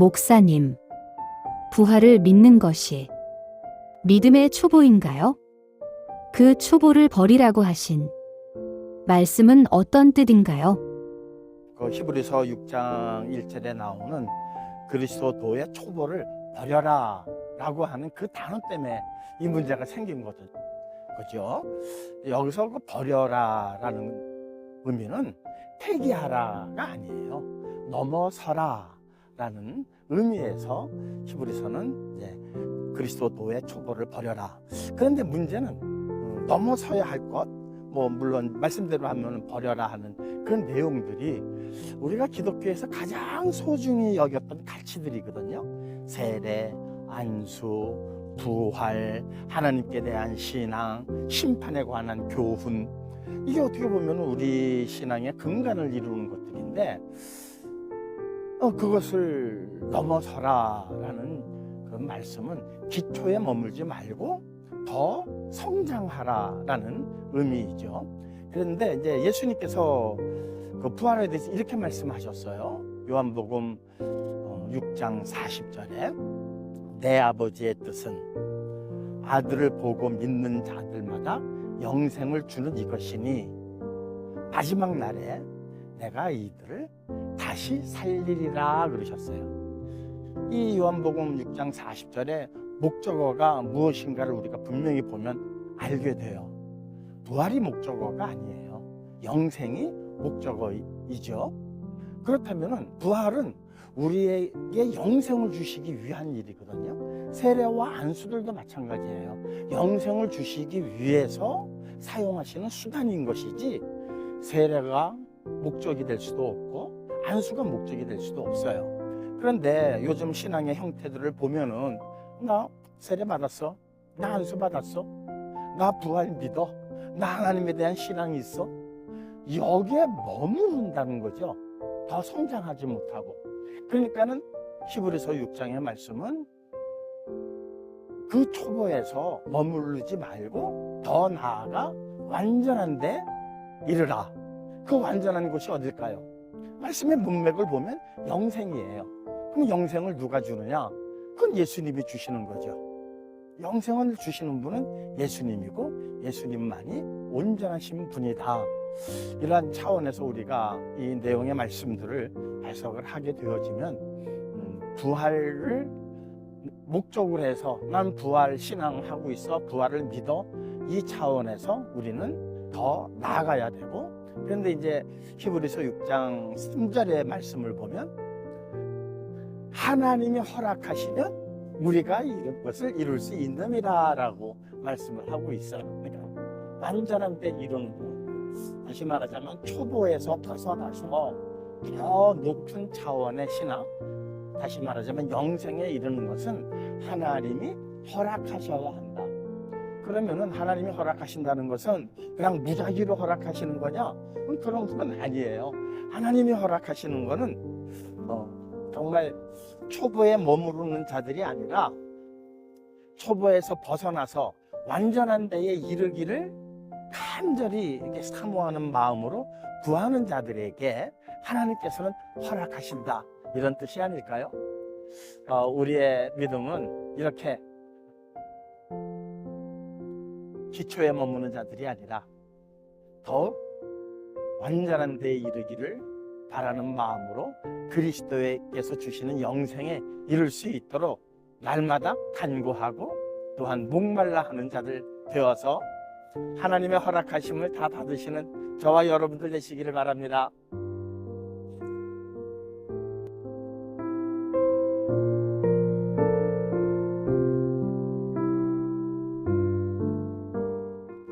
목사님, 부활을 믿는 것이 믿음의 초보인가요? 그 초보를 버리라고 하신 말씀은 어떤 뜻인가요? 그 히브리서 6장 1절에 나오는 그리스도의 초보를 버려라 라고 하는 그 단어 때문에 이 문제가 생긴 거죠. 여기서 그 버려라 라는 의미는 폐기하라가 아니에요. 넘어서라 라는 의미에서 히브리서는 이제 그리스도의 초보를 버려라. 그런데 문제는 음, 넘어서야 할 것, 뭐 물론 말씀대로 하면 버려라 하는 그런 내용들이 우리가 기독교에서 가장 소중히 여겼던 가치들이거든요. 세례, 안수, 부활, 하나님께 대한 신앙, 심판에 관한 교훈. 이게 어떻게 보면 우리 신앙의 근간을 이루는 것들인데, 어, 그것을 넘어서라라는 그 말씀은 기초에 머물지 말고 더 성장하라라는 의미이죠. 그런데 이제 예수님께서 그 부활에 대해서 이렇게 말씀하셨어요. 요한복음 어, 6장 40절에 내 아버지의 뜻은 아들을 보고 믿는 자들마다 영생을 주는 이것이니 마지막 날에 내가 이들을 다시 살리리라 그러셨어요. 이 요한복음 6장 40절에 목적어가 무엇인가를 우리가 분명히 보면 알게 돼요. 부활이 목적어가 아니에요. 영생이 목적어이죠. 그렇다면 부활은 우리에게 영생을 주시기 위한 일이거든요. 세례와 안수들도 마찬가지예요. 영생을 주시기 위해서 사용하시는 수단인 것이지 세례가 목적이 될 수도 없고 안수가 목적이 될 수도 없어요. 그런데 요즘 신앙의 형태들을 보면은 나 세례 받았어. 나 안수 받았어. 나 부활 믿어. 나 하나님에 대한 신앙이 있어. 여기에 머무른다는 거죠. 더 성장하지 못하고. 그러니까는 히브리서 6장의 말씀은 그 초보에서 머무르지 말고 더 나아가 완전한데 이르라. 그 완전한 곳이 어딜까요? 말씀의 문맥을 보면 영생이에요. 그럼 영생을 누가 주느냐? 그건 예수님이 주시는 거죠. 영생을 주시는 분은 예수님이고 예수님만이 온전하신 분이다. 이러한 차원에서 우리가 이 내용의 말씀들을 해석을 하게 되어지면 음, 부활을 목적으로 해서 난 부활 신앙하고 있어 부활을 믿어 이 차원에서 우리는 더 나아가야 되고 그런데 이제 히브리서 6장 3절의 말씀을 보면 하나님이 허락하시면 우리가 이것을 이룰 수 있느니라라고 말씀을 하고 있어요. 그러니까 완전한 때 이루는 것. 다시 말하자면 초보에서 벗어나서 더 높은 차원의 신앙, 다시 말하자면 영생에 이르는 것은 하나님이 허락하셔야 한다. 그러면은 하나님이 허락하신다는 것은 그냥 무작위로 허락하시는 거냐? 음, 그런 건 아니에요. 하나님이 허락하시는 거는 어, 정말 초보에 머무르는 자들이 아니라 초보에서 벗어나서 완전한 데에 이르기를 간절히 이렇게 사모하는 마음으로 구하는 자들에게 하나님께서는 허락하신다. 이런 뜻이 아닐까요? 어, 우리의 믿음은 이렇게 기초에 머무는 자들이 아니라 더욱 완전한 데에 이르기를 바라는 마음으로 그리스도께서 주시는 영생에 이룰 수 있도록 날마다 간구하고 또한 목말라 하는 자들 되어서 하나님의 허락하심을 다 받으시는 저와 여러분들 되시기를 바랍니다.